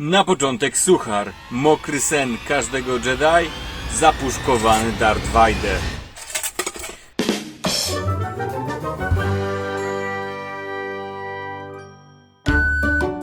Na początek suchar, mokry sen każdego Jedi, zapuszkowany Darth Vader.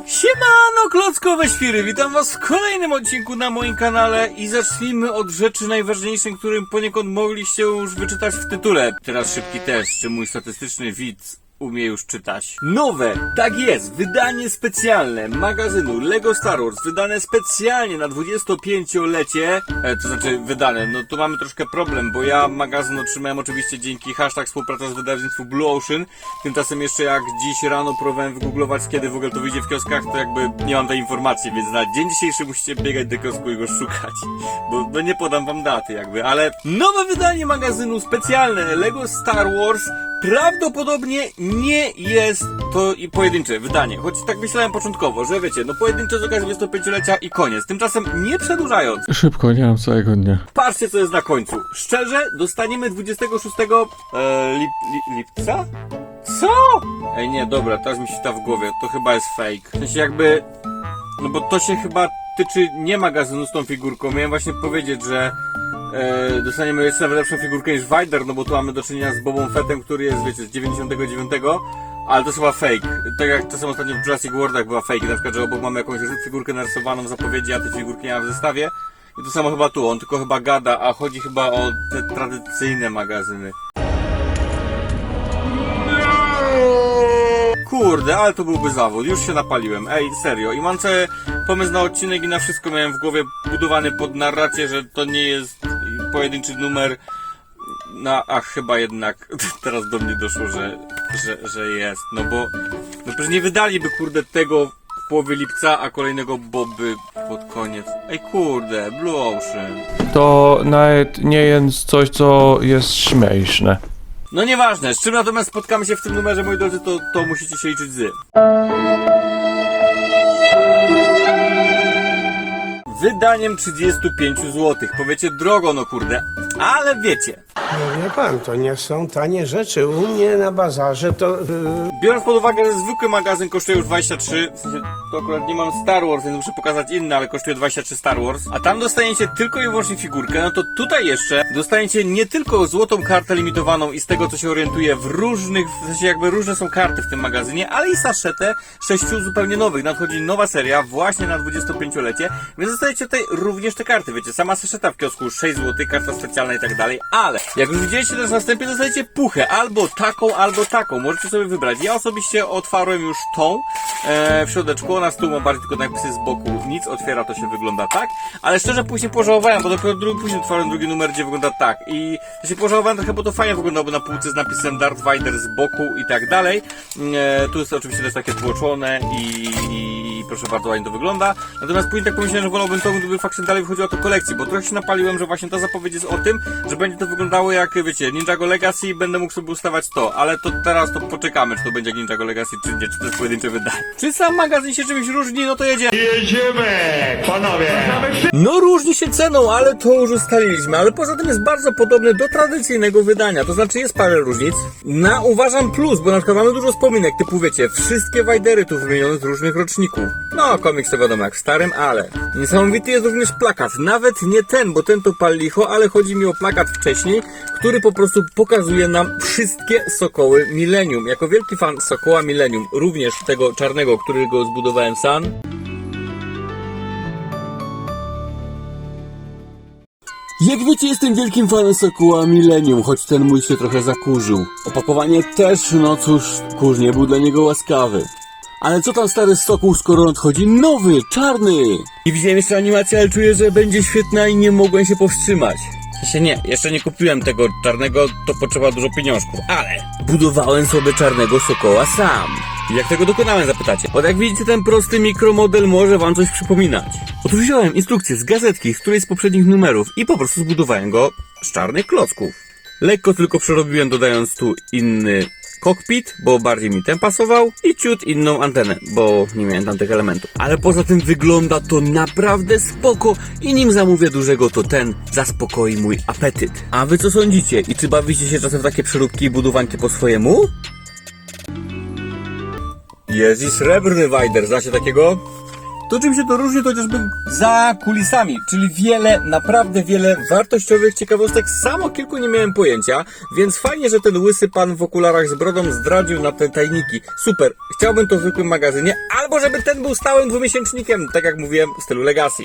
Siemano, klockowe świry! Witam was w kolejnym odcinku na moim kanale i zacznijmy od rzeczy najważniejszych, którym poniekąd mogliście już wyczytać w tytule. Teraz szybki test, czy mój statystyczny widz umie już czytać. Nowe, tak jest, wydanie specjalne magazynu LEGO Star Wars, wydane specjalnie na 25-lecie, e, to znaczy wydane, no tu mamy troszkę problem, bo ja magazyn otrzymałem oczywiście dzięki hashtag współpraca z wydawnictwem Blue Ocean, tymczasem jeszcze jak dziś rano próbowałem wygooglować, kiedy w ogóle to wyjdzie w kioskach, to jakby nie mam tej informacji, więc na dzień dzisiejszy musicie biegać do kiosku i go szukać, bo no nie podam wam daty jakby, ale nowe wydanie magazynu specjalne LEGO Star Wars Prawdopodobnie nie jest to pojedyncze wydanie, choć tak myślałem początkowo, że wiecie, no pojedyncze z okazji 25-lecia i koniec. Tymczasem nie przedłużając, Szybko, nie mam całego dnia. patrzcie co jest na końcu. Szczerze, dostaniemy 26 e, lip, li, lipca? Co? Ej nie, dobra, teraz mi się ta w głowie, to chyba jest fake. W sensie jakby, no bo to się chyba tyczy nie magazynu z tą figurką. Miałem właśnie powiedzieć, że e, dostaniemy jeszcze nawet lepszą figurkę niż Vader, no bo tu mamy do czynienia z Bobą Fettem, który jest, wiecie, z 99, ale to jest chyba fake. Tak jak czasem ostatnio w Jurassic Worldach była fake, na przykład, że obok mamy jakąś figurkę narysowaną w zapowiedzi, a tej figurki nie ma w zestawie. I to samo chyba tu, on tylko chyba gada, a chodzi chyba o te tradycyjne magazyny. Kurde, ale to byłby zawód, już się napaliłem, ej, serio. I mam cały pomysł na odcinek i na wszystko miałem w głowie budowany pod narrację, że to nie jest pojedynczy numer. No, ach, chyba jednak teraz do mnie doszło, że, że, że jest. No bo, no przecież nie wydaliby, kurde, tego w połowie lipca, a kolejnego Boby pod koniec. Ej, kurde, Blue Ocean. To nawet nie jest coś, co jest śmieszne. No nieważne, z czym natomiast spotkamy się w tym numerze, moi drodzy, to, to musicie się liczyć z. Wydaniem 35 zł. Powiecie drogo, no kurde, ale wiecie. No wie pan, to nie są tanie rzeczy. U mnie na bazarze to... Yy, Biorąc pod uwagę, że zwykły magazyn kosztuje już 23, w sensie to akurat nie mam Star Wars, więc muszę pokazać inny, ale kosztuje 23 Star Wars, a tam dostaniecie tylko i wyłącznie figurkę, no to tutaj jeszcze dostaniecie nie tylko złotą kartę limitowaną i z tego co się orientuję w różnych, w sensie jakby różne są karty w tym magazynie, ale i saszetę sześciu zupełnie nowych. Nadchodzi nowa seria właśnie na 25-lecie, więc dostajecie tutaj również te karty, wiecie, sama saszeta w kiosku 6 zł, karta specjalna i tak dalej, ale jak już widzieliście też następnie dostajecie puchę, albo taką, albo taką, możecie sobie wybrać. Ja osobiście otwarłem już tą e, w środeczku, ona z tyłu ma bardziej tylko napisy z boku, nic, otwiera to się wygląda tak, ale szczerze później pożałowałem, bo dopiero drugi, później otworzyłem drugi numer, gdzie wygląda tak. I to się pożałowałem trochę, bo to fajnie wyglądało na półce z napisem Darth Vader z boku i tak dalej. E, tu jest oczywiście też takie tłoczone i, i proszę bardzo, ładnie to wygląda. Natomiast później tak pomyślałem, że wolałbym to, gdyby faktycznie dalej wychodziło to kolekcji, bo trochę się napaliłem, że właśnie ta zapowiedź jest o tym, że będzie to wyglądało jak, wiecie, Ninjago Legacy i będę mógł sobie ustawać to, ale to teraz to poczekamy, czy to będzie jak Ninjago Legacy, czy nie, czy to jest pojedyncze wydanie. Czy sam magazyn się czymś różni, no to jedziemy. Jedziemy, panowie! No różni się ceną, ale to już ustaliliśmy, ale poza tym jest bardzo podobny do tradycyjnego wydania, to znaczy jest parę różnic. Na uważam plus, bo na przykład mamy dużo wspominek, typu wiecie, wszystkie Wajdery tu wymienione z różnych roczników. No, komiks to wiadomo jak w starym, ale niesamowity jest również plakat, nawet nie ten, bo ten to pal licho, ale chodzi mi o plakat wcześniej, który po prostu pokazuje nam wszystkie sokoły Millennium. Jako wielki fan Sokoła Millennium, również tego czarnego, którego zbudowałem sam, Jak wiecie, jestem wielkim fanem Sokoła Millennium, choć ten mój się trochę zakurzył. Opakowanie też, no cóż, kurz nie był dla niego łaskawy. Ale co tam stary Sokół, skoro nadchodzi nowy, czarny? I widziałem jeszcze animację, ale czuję, że będzie świetna i nie mogłem się powstrzymać. W sensie nie, jeszcze nie kupiłem tego czarnego, to potrzeba dużo pieniążków, ale budowałem sobie czarnego Sokoła sam. I Jak tego dokonałem, zapytacie? Bo jak widzicie, ten prosty mikromodel może wam coś przypominać. Otóż wziąłem instrukcję z gazetki, z której z poprzednich numerów i po prostu zbudowałem go z czarnych klocków. Lekko tylko przerobiłem, dodając tu inny kokpit, bo bardziej mi ten pasował i ciut inną antenę, bo nie miałem tam tych elementów. Ale poza tym wygląda to naprawdę spoko i nim zamówię dużego, to ten zaspokoi mój apetyt. A wy co sądzicie? I czy bawicie się czasem w takie przeróbki i budowanki po swojemu? Jest i srebrny Wajder, znacie takiego? To czym się to różni, to chociażby za kulisami, czyli wiele, naprawdę wiele wartościowych ciekawostek. Sam o kilku nie miałem pojęcia, więc fajnie, że ten łysy pan w okularach z brodą zdradził nam te tajniki. Super, chciałbym to w zwykłym magazynie, albo żeby ten był stałym dwumiesięcznikiem, tak jak mówiłem, w stylu Legacy.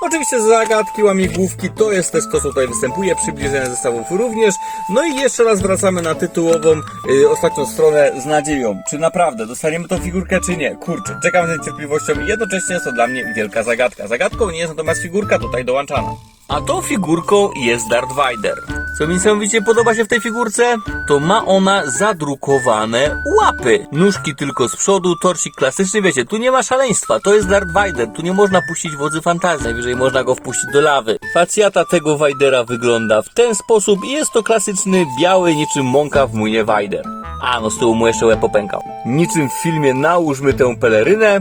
Oczywiście zagadki, łamigłówki to jest też to, co tutaj występuje, przybliżenia zestawów również. No i jeszcze raz wracamy na tytułową y, ostatnią stronę z nadzieją. Czy naprawdę dostaniemy tą figurkę, czy nie? Kurczę, czekam z niecierpliwością i jednocześnie jest to dla mnie wielka zagadka. Zagadką nie jest natomiast figurka tutaj dołączana. A tą figurką jest Darth Vader. Co mi niesamowicie podoba się w tej figurce, to ma ona zadrukowane łapy. Nóżki tylko z przodu, torcik klasyczny, wiecie, tu nie ma szaleństwa, to jest Darth Vader, tu nie można puścić wodzy fantazji, najwyżej można go wpuścić do lawy. Facjata tego Vadera wygląda w ten sposób i jest to klasyczny, biały, niczym mąka w młynie Vader. A, no z tyłu mu jeszcze łeb popękał. Niczym w filmie Nałóżmy tę pelerynę,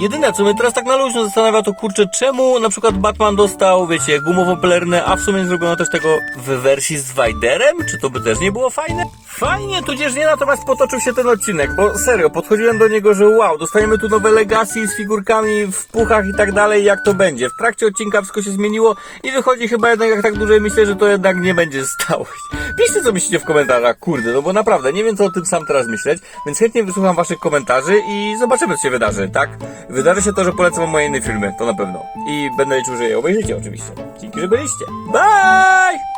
Jedyne, co mnie teraz tak na luźno zastanawia, to kurczę, czemu na przykład Batman dostał, wiecie, gumową pelerynę, a w sumie zrobiono też tego w wersji z Wajderem? Czy to by też nie było fajne? Fajnie, tudzież nie, natomiast potoczył się ten odcinek, bo serio, podchodziłem do niego, że wow, dostajemy tu nowe Legacy z figurkami w puchach i tak dalej, jak to będzie. W trakcie odcinka wszystko się zmieniło i wychodzi chyba jednak, jak tak dłużej myślę, że to jednak nie będzie stałość. Piszcie, co myślicie w komentarzach, kurde, no bo naprawdę, nie wiem, co o tym sam teraz myśleć, więc chętnie wysłucham waszych komentarzy i zobaczymy, co się wydarzy, tak? Wydarzy się to, że polecam wam moje inne filmy, to na pewno. I będę liczył, że je obejrzycie oczywiście. Dzięki, że byliście. Bye!